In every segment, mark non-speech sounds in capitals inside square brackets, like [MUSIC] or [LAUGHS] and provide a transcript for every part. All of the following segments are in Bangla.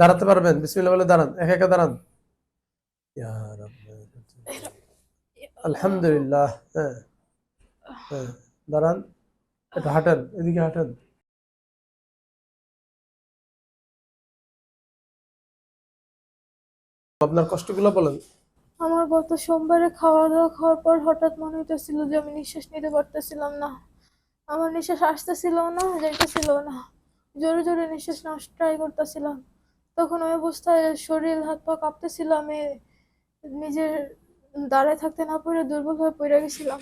দাঁড়াতে পারবেন, বিসমিল্লাহ বলে দাঁড়ান, একা একা দাঁড়ান। আলহামদুলিল্লাহ হ্যাঁ হ্যাঁ দাঁড়ান, একটু হাঁটেন, এদিকে হাঁটেন। আপনার কষ্টগুলো বলেন। আমার গত সোমবারে খাওয়া দাওয়া খাওয়ার পর হঠাৎ মনে হইতেছিল যে আমি নিঃশ্বাস নিতে পারতেছিলাম না। আমার নিঃশ্বাস আসতেছিল না, যাইতেছিল না। জোরে জোরে নিঃশ্বাস নেওয়ার ট্রাই করতেছিলাম। তখন ওই অবস্থায় শরীর, হাত পা কাঁপতেছিল, আমি নিজের দাঁড়ায় থাকতে না পেরে দুর্বল হয়ে পড়ে গেছিলাম।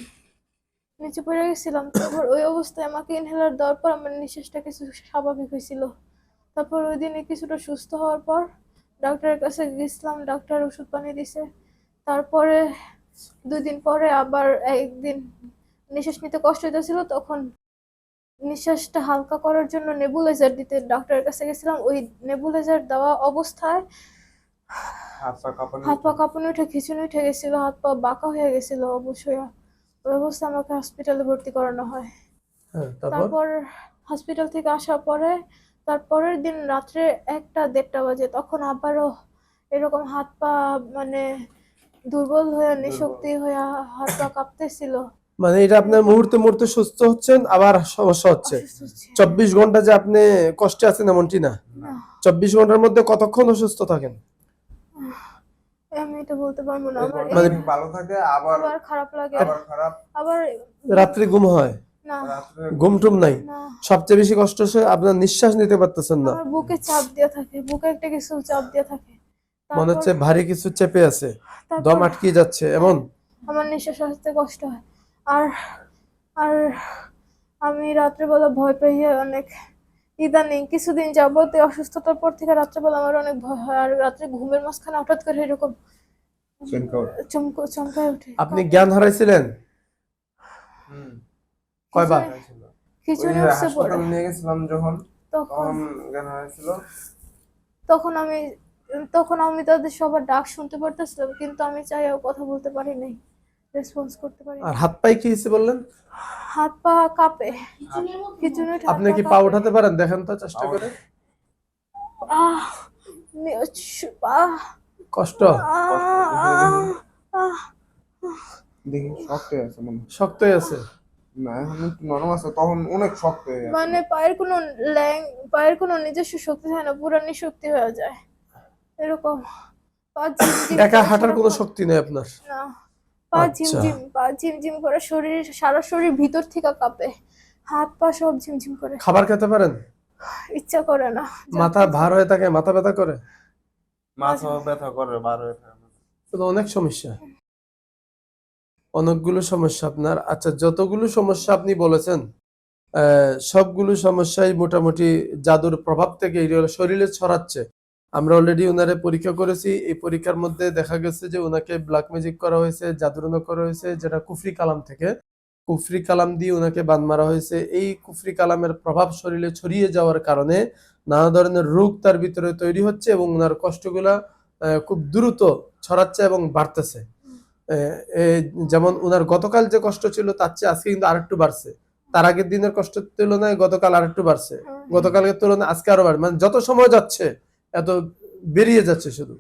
নিচে পড়ে গেছিলাম, তারপর ওই অবস্থায় আমাকে ইনহেলার দেওয়ার পর আমার নিঃশ্বাসটা কিছু স্বাভাবিক হয়েছিল। তারপর ওই দিনে কিছুটা সুস্থ হওয়ার পর ডাক্তারের কাছে গেছিলাম ডাক্তার ওষুধ পানি দিছে। তারপরে দুই দিন পরে আবার একদিন নিঃশ্বাস নিতে কষ্ট হইতেছিল তখন নিঃশ্বাসটা হালকা করার জন্য নেবুলাইজার দিতে ডাক্তারের কাছে গেছিলাম। ওই নেবুলাইজার দেওয়া অবস্থায় হাত পা কাঁপানো হাত পা উঠে। খিচুনি উঠে গেছিল হাত পা বাঁকা হয়ে গেছিল অবশ্যই। ওই অবস্থায় আমাকে হসপিটালে ভর্তি করানো হয়। হ্যাঁ তারপর? তারপর হসপিটাল থেকে আসার পরে তারপরের দিন রাত্রে একটা দেড়টা বাজে তখন আবারও এরকম হাত পা মানে দুর্বল হয়ে নিশক্তি হয়ে হাত পা কাঁপতেছিল। মানে এটা আপনার মুহূর্তে মুহূর্তে সুস্থ হচ্ছেন আবার সমস্যা হচ্ছে। চব্বিশ ঘণ্টা যে আপনি কষ্টে আছেন এমনটি না। না, চব্বিশ ঘণ্টার মধ্যে কতক্ষণ অসুস্থ থাকেন? আমি এটা বলতে পারব না। আমার মানে- ভালো থাকে আবার আবার খারাপ লাগে। আবার খারাপ। আবার রাত্রে ঘুম হয়? না। রাত্রে ঘুম টুম নাই সবচেয়ে বেশি কষ্ট হচ্ছে আপনার নিঃশ্বাস নিতে পারতেছেন না। বুকে চাপ দিয়ে থাকে বুকে একটা কিছু চাপ দিয়ে থাকে। মনে হচ্ছে ভারী কিছু চেপে আছে দম আটকে যাচ্ছে এমন? আমার নিঃশ্বাস আসতে কষ্ট হয়। আর আর আমি রাত্রেবেলা ভয় পেয়ে অনেক ইদানিং কিছুদিন যাবত এই অসুস্থতার পর থেকে রাত্রেবেলা আমার অনেক ভয় হয়। আর রাত্রে ঘুমের মাঝখানে হঠাৎ করে এরকম। চমক চমকায় ওঠে। আপনি জ্ঞান হারাইছিলেন? হুম। কয়বার? খিচুড়ি হাসপাতালে নিয়ে গেছিলাম যখন তখন জ্ঞান হয়েছিল? তখন আমি তখন আমি তাদের সবার ডাক শুনতে পারতেছিলাম কিন্তু আমি চাইও কথা বলতে পারি নাই রেসপন্স করতে পারি আর হাত পায়ে কি হয়েছে বললেন? হাত পা কাঁপে। খিচুড়ি আপনি কি পা উঠাতে পারেন? দেখেন তো চেষ্টা করে। কষ্ট? দেখি শক্ত আছে। শক্ত হয়ে আছে। না একটু নরম আছে তখন অনেক শক্ত হয়ে মানে পায়ের কোনো ল্যাং পায়ের কোনো নিজস্ব শক্তি থাকে না পুরো নিশক্তি হয়ে যায়। এরকম। একা হাঁটার কোনো শক্তি নেই আপনার? না। পা আচ্ছা। ঝিমঝিম পা ঝিমঝিম করে শরীর সারা শরীর ভিতর থেকে কাঁপে। হাত পা সব ঝিমঝিম করে। খাবার খেতে পারেন? ইচ্ছা করে না। মাথা ভার হয়ে থাকে মাথা ব্যথা করে? মাথা ব্যথা করে বার হয়ে থাকে। অনেক সমস্যা? অনেকগুলো সমস্যা আপনার। আচ্ছা যতগুলো সমস্যা আপনি বলেছেন সবগুলো সমস্যাই মোটামুটি জাদুর প্রভাব থেকে শরীরে ছড়াচ্ছে। আমরা অলরেডি ওনারে পরীক্ষা করেছি। এই পরীক্ষার মধ্যে দেখা গেছে যে ওনাকে ব্ল্যাক ম্যাজিক করা হয়েছে জাদুরনা করা হয়েছে, যেটা কুফরি কালাম থেকে। কুফরি কালাম দিয়ে ওনাকে বান মারা হয়েছে। এই কুফরি কালামের প্রভাব শরীরে ছড়িয়ে যাওয়ার কারণে নানা ধরনের রোগ তার ভিতরে তৈরি হচ্ছে এবং ওনার কষ্টগুলা খুব দ্রুত ছড়াচ্ছে এবং বাড়তেছে। যেমন ওনার গতকাল যে কষ্ট ছিল তার চেয়ে আজকে কিন্তু আরেকটু বাড়ছে। তার আগের দিনের কষ্টের তুলনায় গতকাল আরেকটু বাড়ছে। গতকালের তুলনায় আজকে আরও বাড়ছে। মানে যত সময় যাচ্ছে এত বেরিয়ে যাচ্ছে শুধু।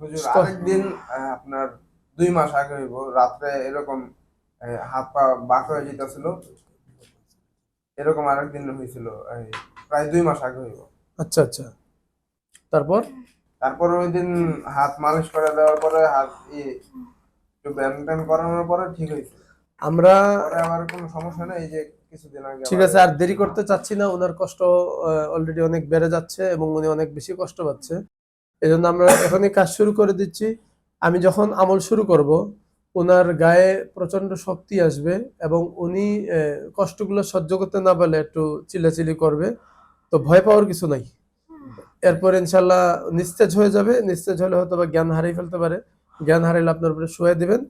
হুজুর আরেকদিন আহ, আপনার দুই মাস আগে হইব রাত্রে এরকম হাত পা বাঁকা হয়ে যেতেছিল। এরকম আরেকদিন হয়েছিল প্রায় দুই মাস আগে হইব। আচ্ছা আচ্ছা। তারপর? তারপর ওই দিন হাত মালিশ করে দেওয়ার পরে হাত ই একটু ব্যায়াম ট্যাম করানোর পরে ঠিক হয়েছে। আমরা আবার কোনো সমস্যা নেই এই যে কিছুদিন আগে ঠিক আছে আর দেরি করতে চাচ্ছি না ওনার কষ্ট অলরেডি অনেক বেড়ে যাচ্ছে এবং উনি অনেক বেশি কষ্ট পাচ্ছে। এই জন্য আমরা এখনই কাজ শুরু করে দিচ্ছি। আমি যখন আমল শুরু করব ওনার গায়ে প্রচণ্ড শক্তি আসবে এবং উনি কষ্টগুলো সহ্য করতে না পারলে একটু চিল্লাচিলি করবে তো ভয় পাওয়ার কিছু নাই। এরপর ইনশাল্লাহ নিস্তেজ হয়ে যাবে নিস্তেজ হলে হয়তো বা জ্ঞান হারিয়ে ফেলতে পারে। জ্ঞান হারাইলে আপনার উপরে শুয়ে দেবেন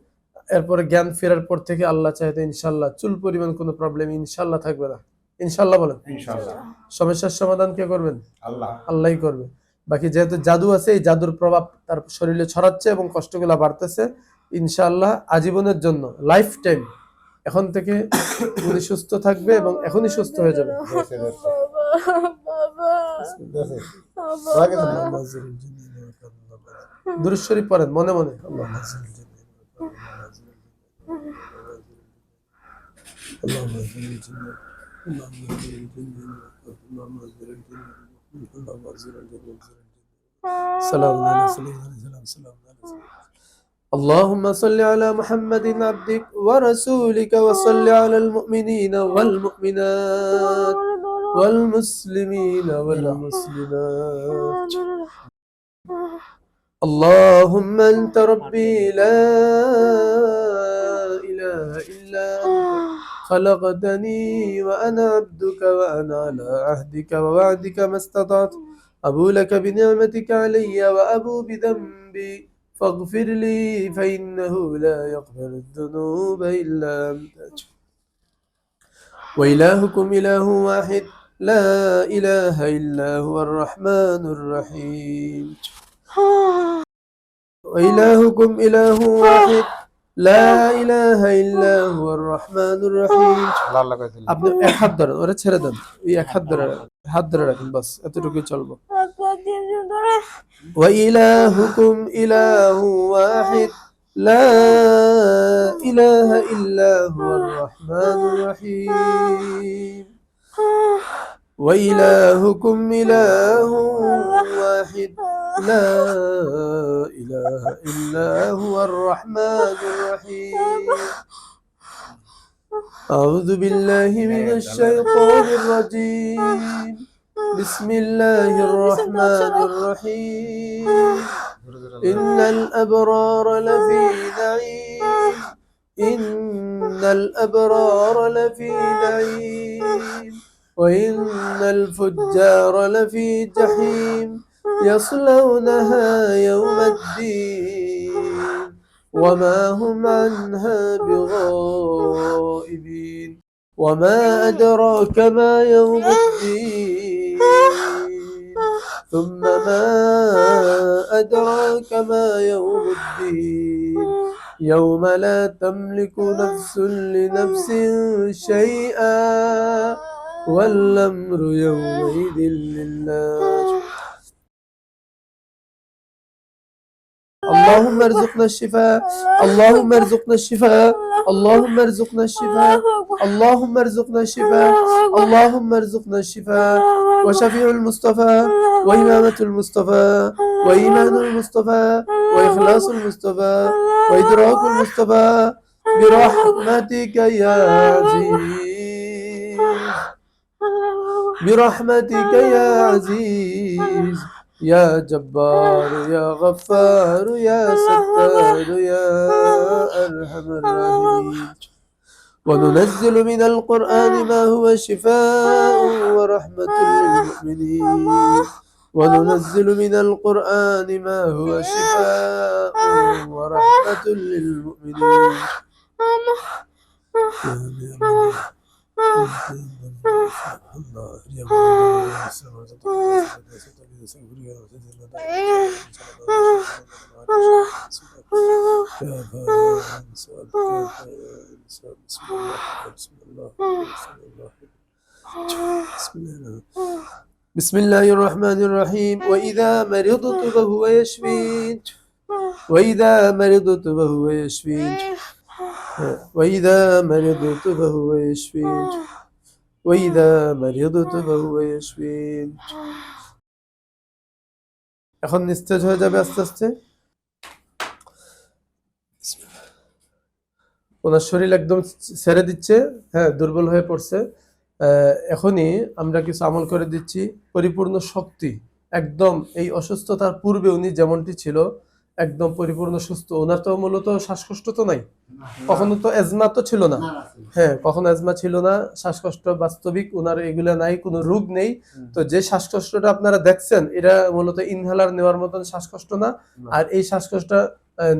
এরপরে জ্ঞান ফেরার পর থেকে আল্লাহ চাইতে ইনশাল্লাহ চুল পরিমাণ কোনো প্রবলেম ইনশাল্লাহ থাকবে না ইনশাল্লাহ বলেন সমস্যার সমাধান কে করবেন আল্লাহ আল্লাহই করবে বাকি যেহেতু জাদু আছে এই জাদুর প্রভাব তার শরীরে ছড়াচ্ছে এবং কষ্টগুলা বাড়তেছে ইনশাল্লাহ আজীবনের জন্য লাইফ টাইম এখন থেকে উনি সুস্থ থাকবে এবং এখনই সুস্থ হয়ে যাবে বাবা বাবা দুরুদ শরীফ পড়েন মনে মনে سلام على سلام سلام اللهم صل على محمد عبدك ورسولك وصل على المؤمنين والمؤمنات والمسلمين والمسلمات اللهم أنت ربي لا إله إلا أنت. خلقتني وأنا عبدك وأنا على عهدك ووعدك ما استطعت. أبو لك بنعمتك علي وأبو بذنبي. فاغفر لي فإنه لا يغفر الذنوب إلا أنت. وإلهكم إله واحد. لا إله إلا هو الرحمن الرحيم. وإلهكم إله واحد لا إله إلا هو الرحمن الرحيم আল্লাহ আল্লাহ করে দিলেন আপনি এক হাত ধরেন ওরা ছেড়ে দেন এই এক হাত ধরে রাখেন। হাত ধরে রাখেন বাস এতটুকুই চলবো وإلهكم إله واحد لا إله إلا هو الرحمن الرحيم وإلهكم إله واحد. [LAUGHS] لا إله إلا هو الرحمن الرحيم. أعوذ بالله من الشيطان الرجيم. بسم الله الرحمن الرحيم. إن الأبرار لفي نعيم. إن الأبرار لفي نعيم. وإن الفجار لفي جحيم يصلونها يوم الدين وما هم عنها بغائبين وما أدراك ما يوم الدين. ثم ما أدراك ما يوم الدين. يوم لا تملك نفس لنفس شيئا. والأمر يومئذ لله اللهم ارزقنا الشفاء. اللهم ارزقنا الشفاء. اللهم ارزقنا الشفاء. اللهم ارزقنا الشفاء. اللهم ارزقنا الشفاء. وشفيع المصطفى. وإمامة المصطفى. وإيمان المصطفى. وإخلاص المصطفى. وإدراك المصطفى. برحمتك يا عزيز. برحمتك يا عزيز يا جبار يا غفار يا ستار يا أرحم الراحمين. وننزل من القرآن ما هو شفاء ورحمة للمؤمنين. وننزل من القرآن ما هو شفاء ورحمة للمؤمنين. بسم الله الرحمن الرحيم وإذا مرضت فهو يشفين وإذا مرضت فهو يشفين وإذا مرضت فهو يشفين وإذا مرضت فهو يشفين এখন নিস্তেজ হয়ে যাবে আস্তে আস্তে ওনার শরীর একদম ছেড়ে দিচ্ছে হ্যাঁ দুর্বল হয়ে পড়ছে আহ, এখনই আমরা কিছু আমল করে দিচ্ছি পরিপূর্ণ শক্তি একদম এই অসুস্থতার পূর্বে উনি যেমনটি ছিল একদম পরিপূর্ণ সুস্থ। ওনার তো মূলত শ্বাসকষ্ট তো নাই? কখনো তো এজমা তো ছিল না? হ্যাঁ কখনো এজমা ছিল না। শ্বাসকষ্ট বাস্তবিক ওনার এগুলা নাই কোনো রোগ নেই। তো যে শ্বাসকষ্টটা আপনারা দেখছেন এটা মূলত ইনহেলার নেওয়ার মতন শ্বাসকষ্ট না আর এই শ্বাসকষ্ট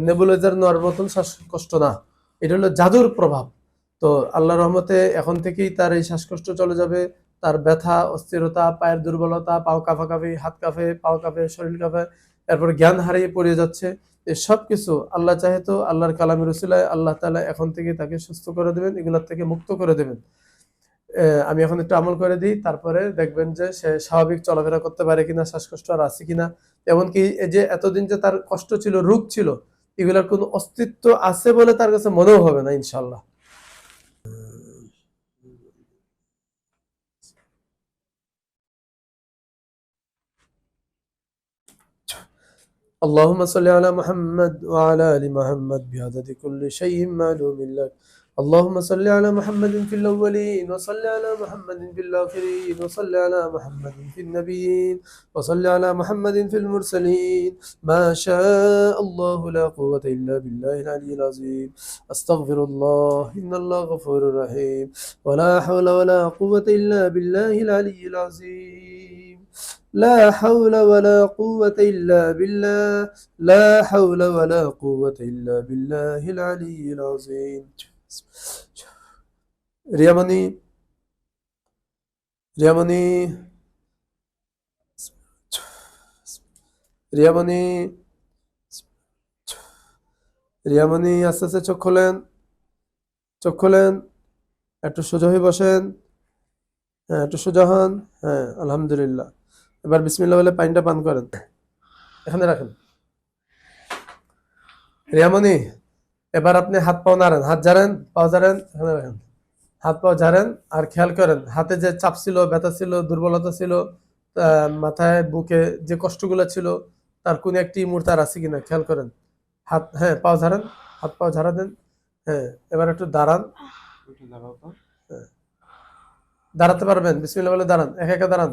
নেবুলাইজার নেওয়ার মতন শ্বাসকষ্ট না। এটা হলো জাদুর প্রভাব। তো আল্লাহ রহমতে এখন থেকেই তার এই শ্বাসকষ্ট চলে যাবে। তার ব্যথা অস্থিরতা পায়ের দুর্বলতা পাও কাঁপাকাঁপি হাত কাঁপে পাও কাঁপে শরীর কাঁপে এরপর জ্ঞান হারিয়ে পড়ে যাচ্ছে। সব কিছু আল্লাহ চাহে তো আল্লাহর কালামের রসিলায় আল্লাহ তাআলা এখন থেকে তাকে সুস্থ করে দেবেন, এগুলোর থেকে মুক্ত করে দেবেন। আমি এখন একটু আমল করে দিই, তারপরে দেখবেন যে সে স্বাভাবিক চলাফেরা করতে পারে কিনা, শ্বাসকষ্ট আর আছে কিনা। এমনকি এই যে এতদিন যে তার কষ্ট ছিল, রোগ ছিল, এগুলোর কোনো অস্তিত্ব আছে বলে তার কাছে মনেও হবে না ইনশাল্লাহ اللهم صل على محمد وعلى آل محمد بعدد كل شيء معلوم لك. اللهم صل على محمد في الأولين وصل على محمد في الآخرين وصل على محمد في النبيين وصل على محمد في المرسلين. ما شاء الله لا قوة إلا بالله العلي العظيم. أستغفر الله إن الله غفور رحيم. ولا حول ولا قوة إلا بالله العلي العظيم. لا حول ولا قوة إلا بالله لا حول ولا قوة إلا بالله العلي العظيم রিয়ামণি রিয়ামণি রিয়ামণি রিয়ামণি আস্তে আস্তে চোখ খোলেন চোখ খোলেন, একটু সোজা হয়ে বসেন। হ্যাঁ একটু সোজা হন। হ্যাঁ আলহামদুলিল্লাহ। এবার বিসমিল্লাহ বলে পানিটা পান করেন। এখানে রাখেন। রিয়ামণি এবার আপনি হাত পাও নাড়েন। হাত ঝাড়েন পাও ঝাড়েন এখানে রাখেন। হাত পাও ঝাড়েন আর খেয়াল করেন হাতে যে চাপ ছিল ব্যথা ছিল দুর্বলতা ছিল মাথায় বুকে যে কষ্টগুলো ছিল তার কোন একটি মুহূর্তে আর আছে কিনা খেয়াল করেন। হাত হ্যাঁ পাও ঝাড়েন হাত পাও ঝাড়া দেন হ্যাঁ এবার একটু দাঁড়ান। ওইটা দাঁড়াতে পারবেন বিসমিল্লাহ বলে দাঁড়ান একা একা দাঁড়ান।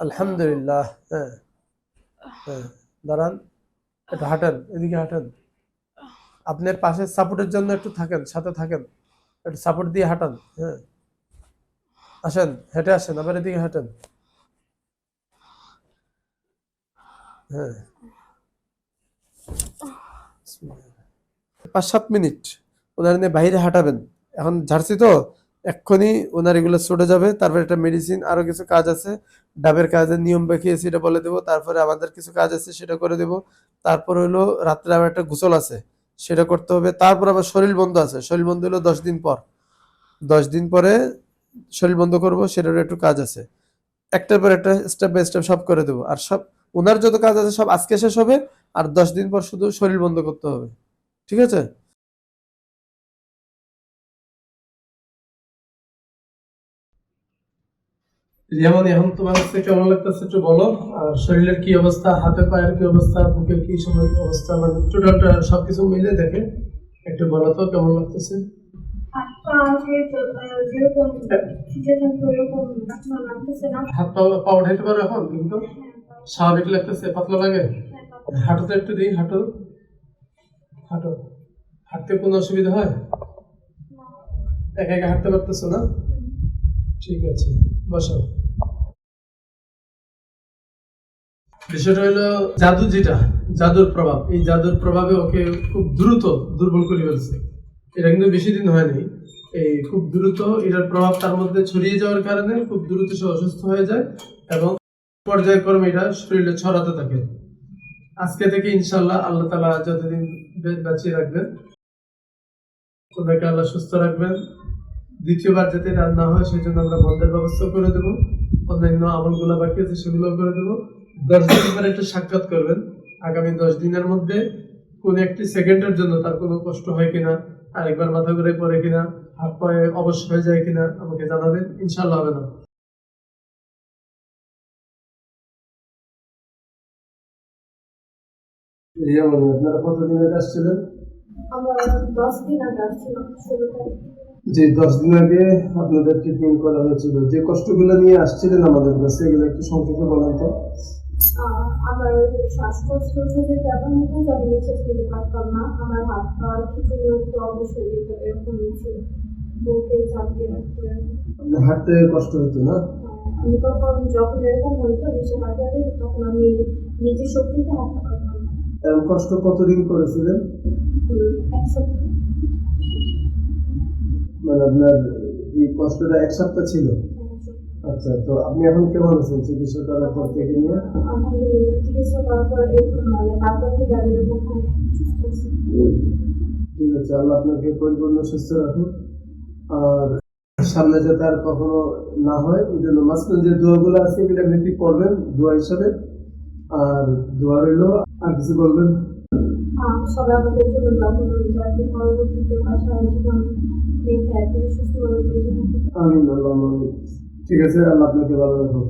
আলহামদুলিল্লাহ হ্যাঁ হ্যাঁ দাঁড়ান একটু হাঁটেন এদিকে হাঁটেন। আপনার পাশে সাপোর্টের জন্য একটু থাকেন সাথে থাকেন। একটু সাপোর্ট দিয়ে হাঁটান হ্যাঁ। আসেন হেঁটে আসেন আবার এদিকে হাঁটেন। হ্যাঁ। পাঁচ সাত মিনিট। ওনার নিয়ে বাইরে হাঁটাবেন। এখন ঝাড়ছি তো। এক্ষুনি ওনার এগুলো ছুটে যাবে, তারপর একটা মেডিসিন আরও কিছু কাজ আছে। ডাবের কাজের নিয়ম দেখিয়েছি এটা বলে দেবো, তারপরে আমাদের কিছু কাজ আছে সেটা করে দেবো। তারপর হলো রাত্রে আবার একটা গোসল আছে, সেটা করতে হবে। তারপর আবার শরীর বন্ধ আছে, শরীর বন্ধ হলো দশ দিন পর। দশ দিন পরে শরীর বন্ধ করব, সেটারও একটু কাজ আছে। একটার পর একটা স্টেপ বাই স্টেপ সব করে দেবো। আর সব, ওনার যত কাজ আছে সব আজকে শেষ হবে, আর দশ দিন পর শুধু শরীর বন্ধ করতে হবে। ঠিক আছে? যেমন এখন তোমার কাছে কেমন লাগতেছে একটু বলো। আর শরীরের কি অবস্থা হাতে পায়ের কি অবস্থা বুকের কি সময় অবস্থা মানে টোটালটা সবকিছু মিলে দেখে একটু বলো তো কেমন লাগতেছে? তো হাত পা পা উঠাইতে পারো এখন কিন্তু স্বাভাবিক লাগতেছে পাতলা লাগে? হাঁটুতে একটু দিই হাঁটু। হাঁটো। হাঁটতে কোনো অসুবিধা হয়? একা একা হাঁটতে পারতেছো না? ঠিক আছে বসো। বিষয়টা হলো জাদু যেটা, জাদুর প্রভাব। এই জাদুর প্রভাবে ওকে খুব দ্রুত দুর্বল করে ফেলছে। এটা কিন্তু বেশি দিন হয়নি। এই খুব দ্রুত এটার প্রভাব তার মধ্যে ছড়িয়ে যাওয়ার কারণে খুব দ্রুত সে অসুস্থ হয়ে যায় এবং পর্যায়ক্রমে এটা শরীরে ছড়াতে থাকে। আজকে থেকে ইনশাল্লাহ আল্লাহ তালা যতদিন বাঁচিয়ে রাখবেন তোমাকে আল্লাহ সুস্থ রাখবেন। দ্বিতীয়বার যাতে রান্না হয় সেই জন্য আমরা বন্ধের ব্যবস্থা করে দেবো। অন্যান্য আমলগুলো বাকি আছে সেগুলো করে দেবো। দশ দিন পরে একটা সাক্ষাৎ করবেন। আগামী দশ দিনের মধ্যে কোন একটি সেকেন্ডের জন্য তার কোনো কষ্ট হয় কিনা আরেকবার মাথা ঘুরে পড়ে কিনা হাত পায়ে অবশ্য হয়ে যায় কিনা আমাকে জানাবেন ইনশাল্লাহ হবে না। আপনারা কতদিন আগে আসছিলেন আমরা দশ দিন আগে আসছিলাম ষোলো তারিখ। যে দশ দিন আগে আপনাদের ট্রিটমেন্ট করা হয়েছিল যে কষ্টগুলো নিয়ে আসছিলেন আমাদের কাছে এগুলো একটু সংক্ষেপে বলেন তো। আমার শ্বাসকষ্ট যদি তেমন হতো যে আমি নিঃশ্বাস নিতে পারতাম না আমার হাত পা খিচুড়ি উঠতো অবশ্যই যেত এরকম ছিল বুকে চাপ দিয়ে রাখতো হাঁটতে কষ্ট হতো না। আমি তখন যখন এরকম হইতো নিঃশ্বাস হাঁটতে হাঁটতে তখন আমি নিজের শক্তিতে হাঁটতে পারতাম না। এরকম কষ্ট কতদিন করেছিলেন? এক সপ্তাহ। মানে আপনার এই কষ্টটা এক সপ্তাহ ছিল? আচ্ছা তো আপনি এখন কেমন আছেন? চিকিৎসা করার পর থেকে নিয়ে? চিকিৎসা করার পর এরকম মানে তারপর থেকে এরকম ঠিক আছে আল্লাহ আপনাকে পরিপূর্ণ সুস্থ রাখুন আর সামনে যাতে আর কখনো না হয় ওই জন্য মাঝখানে যে দোয়াগুলো আছে এগুলো এমনিতেই করবেন দোয়া হিসাবে। আর দোয়া রইল আর কিছু বলবেন? সবাই আমাদের জন্য দোয়া করবেন যাতে পরবর্তীতে বা সারা জীবন দেখে সুস্থভাবে বেঁচে থাকতে আমিন আল্লাহ আমিন। ঠিক আছে আল্লাহ আপনাকে ভালো রাখুন